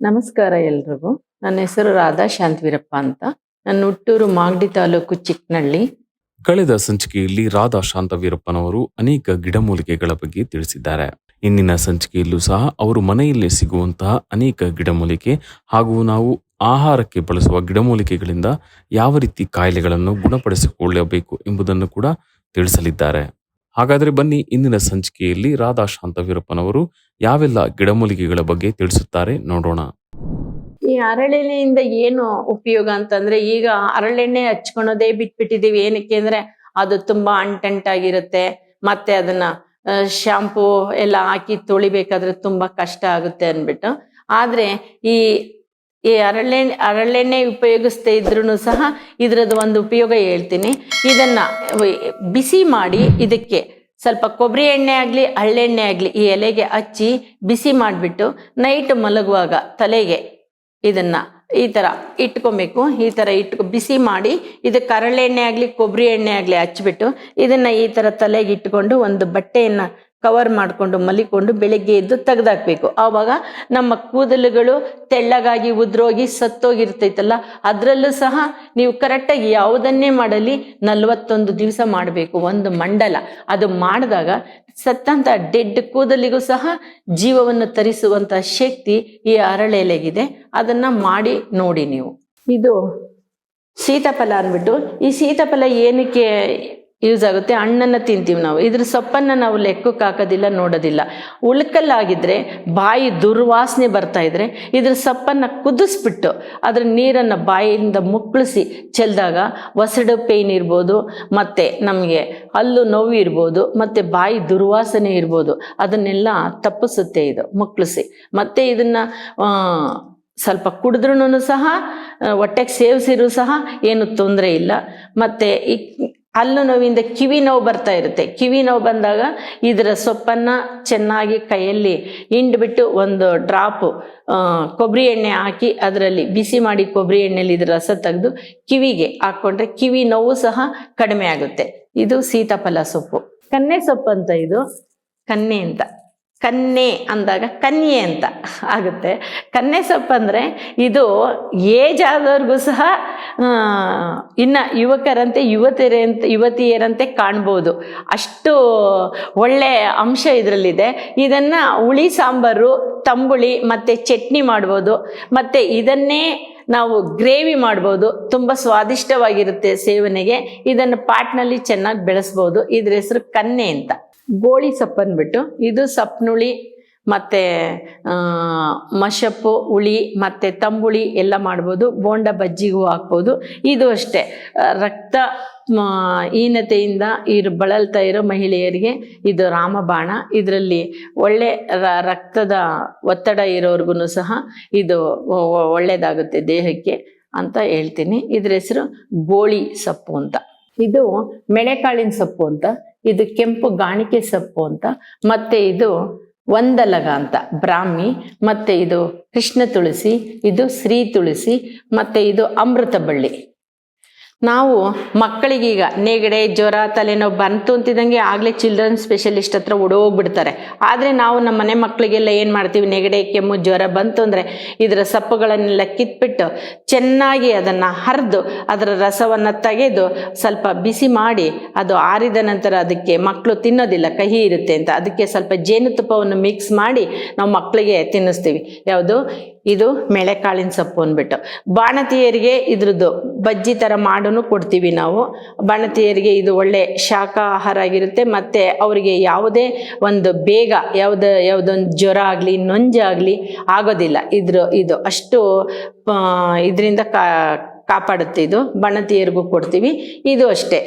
ನಮಸ್ಕಾರ ಎಲ್ರಿಗೂ. ನನ್ನ ಹೆಸರು ರಾಧಾ ಶಾಂತವೀರಪ್ಪ ಅಂತ. ನನ್ನ ಹುಟ್ಟೂರು ಮಾಗಡಿ ತಾಲೂಕು ಚಿಕ್ಕನಳ್ಳಿ ಕಳೆದ ಸಂಚಿಕೆಯಲ್ಲಿ ರಾಧಾ ಶಾಂತವೀರಪ್ಪನವರು ಅನೇಕ ಗಿಡಮೂಲಿಕೆಗಳ ಬಗ್ಗೆ ತಿಳಿಸಿದ್ದಾರೆ. ಇಂದಿನ ಸಂಚಿಕೆಯಲ್ಲೂ ಸಹ ಅವರು ಮನೆಯಲ್ಲೇ ಸಿಗುವಂತಹ ಅನೇಕ ಗಿಡಮೂಲಿಕೆ ಹಾಗೂ ನಾವು ಆಹಾರಕ್ಕೆ ಬಳಸುವ ಗಿಡಮೂಲಿಕೆಗಳಿಂದ ಯಾವ ರೀತಿ ಕಾಯಿಲೆಗಳನ್ನು ಗುಣಪಡಿಸಿಕೊಳ್ಳಬೇಕು ಎಂಬುದನ್ನು ಕೂಡ ತಿಳಿಸಲಿದ್ದಾರೆ. ಹಾಗಾದ್ರೆ ಬನ್ನಿ ಇಂದಿನ ಸಂಚಿಕೆಯಲ್ಲಿ ರಾಧಾ ಶಾಂತವೀರಪ್ಪನವರು ಯಾವೆಲ್ಲ ಗಿಡಮೂಲಿಕೆಗಳ ಬಗ್ಗೆ ತಿಳಿಸುತ್ತಾರೆ ನೋಡೋಣ. ಈ ಅರಳೆಣ್ಣೆಯಿಂದ ಏನು ಉಪಯೋಗ ಅಂತಂದ್ರೆ ಈಗ ಅರಳೆಣ್ಣೆ ಹಚ್ಕೊಳೋದೇ ಬಿಟ್ಬಿಟ್ಟಿದೀವಿ. ಏನಕ್ಕೆ ಅಂದ್ರೆ ಅದು ತುಂಬಾ ಅಂಟಂಟಾಗಿರುತ್ತೆ ಮತ್ತೆ ಅದನ್ನ ಶಾಂಪೂ ಎಲ್ಲ ಹಾಕಿ ತೊಳಿಬೇಕಾದ್ರೆ ತುಂಬಾ ಕಷ್ಟ ಆಗುತ್ತೆ ಅನ್ಬಿಟ್ಟು ಆದ್ರೆ ಈ ಈ ಅರಳೆಣ್ಣೆ ಅರಳೆಣ್ಣೆ ಉಪಯೋಗಿಸ್ತಾ ಇದ್ರೂ ಸಹ ಇದರದ್ದು ಒಂದು ಉಪಯೋಗ ಹೇಳ್ತೀನಿ. ಇದನ್ನ ಬಿಸಿ ಮಾಡಿ ಇದಕ್ಕೆ ಸ್ವಲ್ಪ ಕೊಬ್ಬರಿ ಎಣ್ಣೆ ಆಗಲಿ ಹಳ್ಳೆಣ್ಣೆ ಆಗಲಿ ಈ ಎಲೆಗೆ ಹಚ್ಚಿ ಬಿಸಿ ಮಾಡಿಬಿಟ್ಟು ನೈಟ್ ಮಲಗುವಾಗ ತಲೆಗೆ ಇದನ್ನ ಈ ಥರ ಇಟ್ಕೊಬೇಕು. ಈ ಥರ ಇಟ್ಕೊ, ಬಿಸಿ ಮಾಡಿ ಇದಕ್ಕೆ ಹರಳೆಣ್ಣೆ ಆಗಲಿ, ಕೊಬ್ಬರಿ ಎಣ್ಣೆ ಆಗಲಿ ಹಚ್ಬಿಟ್ಟು ಇದನ್ನು ಈ ಥರ ತಲೆಗೆ ಇಟ್ಕೊಂಡು ಒಂದು ಬಟ್ಟೆಯನ್ನು ಕವರ್ ಮಾಡಿಕೊಂಡು, ಮಲಿಕೊಂಡು ಬೆಳಿಗ್ಗೆ ಎದ್ದು ತೆಗೆದಾಕ್ಬೇಕು. ಆವಾಗ ನಮ್ಮ ಕೂದಲುಗಳು ತೆಳ್ಳಗಾಗಿ ಉದ್ರೋಗಿ ಸತ್ತೋಗಿರ್ತೈತಲ್ಲ, ಅದರಲ್ಲೂ ಸಹ ನೀವು ಕರೆಕ್ಟಾಗಿ ಯಾವುದನ್ನೇ ಮಾಡಲಿ ನಲವತ್ತೊಂದು ದಿವಸ ಮಾಡಬೇಕು, ಒಂದು ಮಂಡಲ. ಅದು ಮಾಡಿದಾಗ ಸತ್ತಂತ ಡೆಡ್ ಕೂದಲಿಗೂ ಸಹ ಜೀವವನ್ನು ತರಿಸುವಂತ ಶಕ್ತಿ ಈ ಅರಳೆಲೆಗಿದೆ. ಅದನ್ನ ಮಾಡಿ ನೋಡಿ ನೀವು. ಇದು ಸೀತಾಫಲ ಅಂದ್ಬಿಟ್ಟು, ಈ ಸೀತಾಫಲ ಏನಕ್ಕೆ ಯೂಸ್ ಆಗುತ್ತೆ ಹಣ್ಣನ್ನು ತಿಂತೀವಿ ನಾವು. ಇದ್ರ ಸೊಪ್ಪನ್ನು ನಾವು ಲೆಕ್ಕಕ್ಕೆ ಹಾಕೋದಿಲ್ಲ, ನೋಡೋದಿಲ್ಲ. ಉಳ್ಕಲ್ಲಾಗಿದ್ದರೆ ಬಾಯಿ ದುರ್ವಾಸನೆ ಬರ್ತಾ ಇದ್ರೆ, ಇದ್ರ ಸೊಪ್ಪನ್ನು ಕುದಿಸ್ಬಿಟ್ಟು ಅದ್ರ ನೀರನ್ನು ಬಾಯಿಯಿಂದ ಮುಕ್ಕಳಿಸಿ ಚೆಲ್ದಾಗ ಒಸಡು ಪೇಯ್ನ್ ಇರ್ಬೋದು, ಮತ್ತು ನಮಗೆ ಹಲ್ಲು ನೋವು ಇರ್ಬೋದು, ಮತ್ತು ಬಾಯಿ ದುರ್ವಾಸನೆ ಇರ್ಬೋದು. ಅದನ್ನೆಲ್ಲ ತಪ್ಪಿಸುತ್ತೆ ಇದು, ಮುಕ್ಕಳಿಸಿ. ಮತ್ತು ಇದನ್ನು ಸ್ವಲ್ಪ ಕುಡಿದ್ರೂ ಸಹ ಹೊಟ್ಟೆಗೆ ಸೇವಿಸಿರೂ ಸಹ ಏನು ತೊಂದರೆ ಇಲ್ಲ. ಮತ್ತು ಈ ಹಲ್ಲು ನೋವಿಂದ ಕಿವಿ ನೋವು ಬರ್ತಾ ಇರುತ್ತೆ. ಕಿವಿ ನೋವು ಬಂದಾಗ ಇದರ ಸೊಪ್ಪನ್ನು ಚೆನ್ನಾಗಿ ಕೈಯಲ್ಲಿ ಹಿಂಡ್ಬಿಟ್ಟು ಒಂದು ಡ್ರಾಪು ಕೊಬ್ಬರಿ ಎಣ್ಣೆ ಹಾಕಿ ಅದರಲ್ಲಿ ಬಿಸಿ ಮಾಡಿ ಕೊಬ್ಬರಿ ಎಣ್ಣೆಲಿ ಇದ್ರ ರಸ ತೆಗೆದು ಕಿವಿಗೆ ಹಾಕ್ಕೊಂಡ್ರೆ ಕಿವಿ ನೋವು ಸಹ ಕಡಿಮೆ ಆಗುತ್ತೆ. ಇದು ಸೀತಾಫಲ ಸೊಪ್ಪು. ಕನ್ನೆ ಸೊಪ್ಪು ಅಂತ ಇದು? ಕನ್ನೆ ಅಂತ. ಕನ್ನೆ ಅಂದಾಗ ಕನ್ಯೆ ಅಂತ ಆಗುತ್ತೆ. ಕನ್ನೆ ಸೊಪ್ಪು ಅಂದರೆ ಇದು ಏಜ್ ಆದವ್ರಿಗೂ ಸಹ ಇನ್ನು ಯುವಕರಂತೆ, ಯುವತಿಯರಂತೆ ಯುವತಿಯರಂತೆ ಕಾಣ್ಬೋದು. ಅಷ್ಟು ಒಳ್ಳೆ ಅಂಶ ಇದರಲ್ಲಿದೆ. ಇದನ್ನು ಹುಳಿ, ಸಾಂಬಾರು, ತಂಬುಳಿ ಮತ್ತು ಚಟ್ನಿ ಮಾಡ್ಬೋದು. ಮತ್ತು ಇದನ್ನೇ ನಾವು ಗ್ರೇವಿ ಮಾಡ್ಬೋದು. ತುಂಬ ಸ್ವಾದಿಷ್ಟವಾಗಿರುತ್ತೆ ಸೇವನೆಗೆ. ಇದನ್ನು ಪಾಟ್ನಲ್ಲಿ ಚೆನ್ನಾಗಿ ಬೆಳೆಸ್ಬೋದು. ಇದ್ರ ಹೆಸರು ಕನ್ನೆ ಅಂತ. ಗೋಳಿ ಸೊಪ್ಪು ಅಂದ್ಬಿಟ್ಟು ಇದು ಸಪ್ಪನುಳಿ ಮತ್ತು ಮಶಪ್ಪು ಹುಳಿ, ಮತ್ತು ತಂಬುಳಿ ಎಲ್ಲ ಮಾಡ್ಬೋದು. ಬೋಂಡ ಬಜ್ಜಿಗೂ ಹಾಕ್ಬೋದು. ಇದು ಅಷ್ಟೇ. ರಕ್ತ ಹೀನತೆಯಿಂದ ಇರು, ಬಳಲ್ತಾ ಇರೋ ಮಹಿಳೆಯರಿಗೆ ಇದು ರಾಮಬಾಣ. ಇದರಲ್ಲಿ ಒಳ್ಳೆ ರಕ್ತದ ಒತ್ತಡ ಇರೋರ್ಗು ಸಹ ಇದು ಒಳ್ಳೆಯದಾಗುತ್ತೆ ದೇಹಕ್ಕೆ ಅಂತ ಹೇಳ್ತೀನಿ. ಇದ್ರ ಹೆಸರು ಗೋಳಿ ಸೊಪ್ಪು ಅಂತ. ಇದು ಮೆಣೆಕಾಳಿನ ಸೊಪ್ಪು ಅಂತ. ಇದು ಕೆಂಪು ಗಾಣಿಕೆ ಸೊಪ್ಪು ಅಂತ. ಮತ್ತೆ ಇದು ಒಂದಲಗ ಅಂತ. ಬ್ರಾಹ್ಮಿ ಮತ್ತೆ ಇದು ಕೃಷ್ಣ ತುಳಸಿ ಇದು ಶ್ರೀ ತುಳಸಿ ಮತ್ತೆ ಇದು ಅಮೃತ ಬಳ್ಳಿ. ನಾವು ಮಕ್ಕಳಿಗೀಗ ನೆಗಡೆ, ಜ್ವರ, ತಲೆನೋವು ಬಂತು ಅಂತಿದ್ದಂಗೆ ಆಗಲೇ ಚಿಲ್ಡ್ರನ್ ಸ್ಪೆಷಲಿಸ್ಟ್ ಹತ್ರ ಓಡೋಗ್ಬಿಡ್ತಾರೆ. ಆದರೆ ನಾವು ನಮ್ಮ ಮನೆ ಮಕ್ಕಳಿಗೆಲ್ಲ ಏನು ಮಾಡ್ತೀವಿ? ನೆಗಡೆ, ಕೆಮ್ಮು, ಜ್ವರ ಬಂತು ಅಂದರೆ ಇದರ ಸಪ್ಪುಗಳನ್ನೆಲ್ಲ ಕಿತ್ಬಿಟ್ಟು ಚೆನ್ನಾಗಿ ಅದನ್ನು ಹರಿದು ಅದರ ರಸವನ್ನು ತೆಗೆದು ಸ್ವಲ್ಪ ಬಿಸಿ ಮಾಡಿ ಅದು ಆರಿದ ನಂತರ ಅದಕ್ಕೆ ಮಕ್ಕಳು ತಿನ್ನೋದಿಲ್ಲ, ಕಹಿ ಇರುತ್ತೆ ಅಂತ. ಅದಕ್ಕೆ ಸ್ವಲ್ಪ ಜೇನುತುಪ್ಪವನ್ನು ಮಿಕ್ಸ್ ಮಾಡಿ ನಾವು ಮಕ್ಕಳಿಗೆ ತಿನ್ನಿಸ್ತೀವಿ. ಯಾವುದು? ಇದು ಮೆಳೆಕಾಳಿನ ಸೊಪ್ಪು ಅಂದ್ಬಿಟ್ಟು. ಬಾಣತಿಯರಿಗೆ ಇದ್ರದ್ದು ಬಜ್ಜಿ ಥರ ಮಾಡೂ ಕೊಡ್ತೀವಿ ನಾವು. ಬಾಣತಿಯರಿಗೆ ಇದು ಒಳ್ಳೆ ಶಾಖಾಹಾರ ಆಗಿರುತ್ತೆ. ಮತ್ತು ಅವರಿಗೆ ಯಾವುದೇ ಒಂದು ಬೇಗ ಯಾವುದೋ, ಯಾವುದೊಂದು ಜ್ವರ ಆಗಲಿ ನೊಂಜಾಗಲಿ ಆಗೋದಿಲ್ಲ. ಇದ್ರ, ಇದು ಅಷ್ಟು ಇದರಿಂದ ಕಾಪಾಡುತ್ತೆ ಇದು. ಬಾಣತಿಯರಿಗೂ ಕೊಡ್ತೀವಿ. ಇದು ಅಷ್ಟೇ.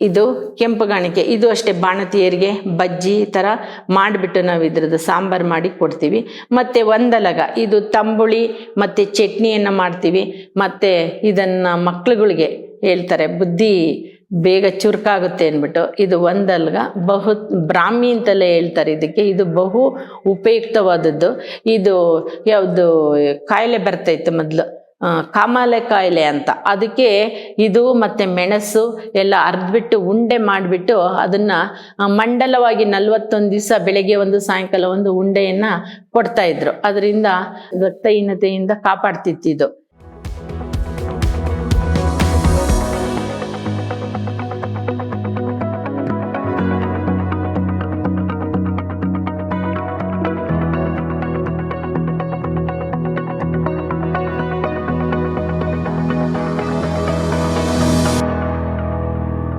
ಇದು ಕೆಂಪು ಗಾಣಿಕೆ. ಇದು ಅಷ್ಟೇ ಬಾಣತಿಯರಿಗೆ ಬಜ್ಜಿ ಥರ ಮಾಡಿಬಿಟ್ಟು ನಾವು ಇದ್ರದ್ದು ಸಾಂಬಾರು ಮಾಡಿ ಕೊಡ್ತೀವಿ. ಮತ್ತು ಒಂದಲಗ ಇದು ತಂಬುಳಿ ಮತ್ತು ಚಟ್ನಿಯನ್ನು ಮಾಡ್ತೀವಿ. ಮತ್ತು ಇದನ್ನು ಮಕ್ಳುಗಳಿಗೆ ಹೇಳ್ತಾರೆ, ಬುದ್ಧಿ ಬೇಗ ಚುರುಕಾಗುತ್ತೆ ಅಂದ್ಬಿಟ್ಟು. ಇದು ಒಂದಲ್ಗ, ಬಹು ಬ್ರಾಹ್ಮಿ ಅಂತಲೇ ಹೇಳ್ತಾರೆ ಇದಕ್ಕೆ. ಇದು ಬಹು ಉಪಯುಕ್ತವಾದದ್ದು. ಇದು ಯಾವುದು, ಕಾಯಿಲೆ ಬರ್ತೈತೆ ಮೊದಲು. ಕಾಮಾಲೆ ಕಾಯಿಲೆ ಅಂತ. ಅದಕ್ಕೆ ಇದು ಮತ್ತೆ ಮೆಣಸು ಎಲ್ಲ ಅರ್ದ್ಬಿಟ್ಟು ಉಂಡೆ ಮಾಡಿಬಿಟ್ಟು ಅದನ್ನ ಮಂಡಲವಾಗಿ ನಲ್ವತ್ತೊಂದು ದಿವಸ ಬೆಳಗ್ಗೆ ಒಂದು, ಸಾಯಂಕಾಲ ಒಂದು ಉಂಡೆಯನ್ನ ಕೊಡ್ತಾ ಇದ್ರು. ಅದರಿಂದ ರಕ್ತಹೀನತೆಯಿಂದ ಕಾಪಾಡ್ತಿತ್ತಿದ್ದು